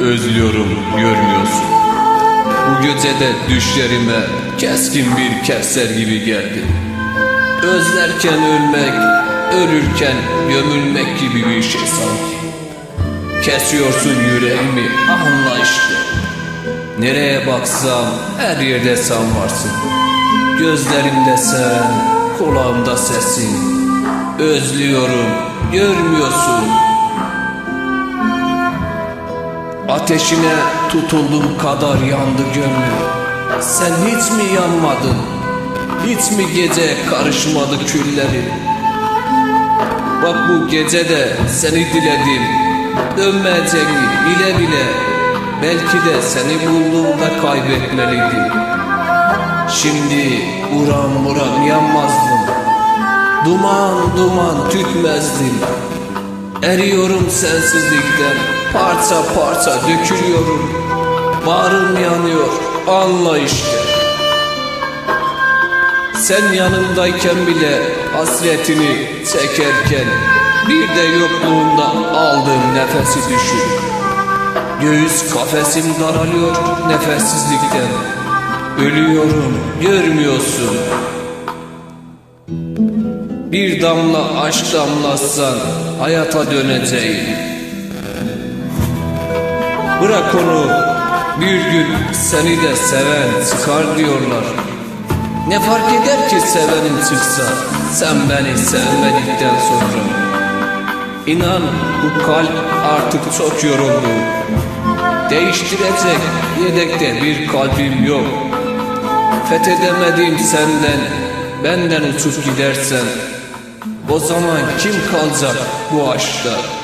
özlüyorum görmüyorsun. Bu gecede düşlerime keskin bir keser gibi geldi. Özlerken ölmek, ölürken gömülmek gibi bir şey sanki. Kesiyorsun yüreğimi anla işte. Nereye baksam her yerde sen varsın. Gözlerimde sen, kulağımda sesin. Özlüyorum, görmüyorsun. Ateşine tutuldum kadar yandı gönlüm. Sen hiç mi yanmadın? Hiç mi gece karışmadı külleri? Bak bu gece de seni diledim. Dönmeyeceğini bile bile. Belki de seni bulduğumda kaybetmeliydim. Şimdi buram buram yanmazdım. Duman duman tütmezdim. Eriyorum sensizlikten Parça parça dökülüyorum. Bağrım yanıyor. Anla işte Sen yanımdayken bile Hasretini çekerken Bir de yokluğunda aldığım nefesi düşün. Göğüs kafesim daralıyor nefessizlikten. Ölüyorum görmüyorsun. Bir damla aşk damlatsan hayata döneceğim. Bırak onu bir gün seni de seven çıkar diyorlar. Ne fark eder ki sevenin çıksa sen beni sevmedikten sonra. İnan bu kalp artık çok yoruldu. Değiştirecek yedekte bir kalbim yok. Fethedemedim senden, benden uçup gidersen o zaman kim kalacak bu aşkta?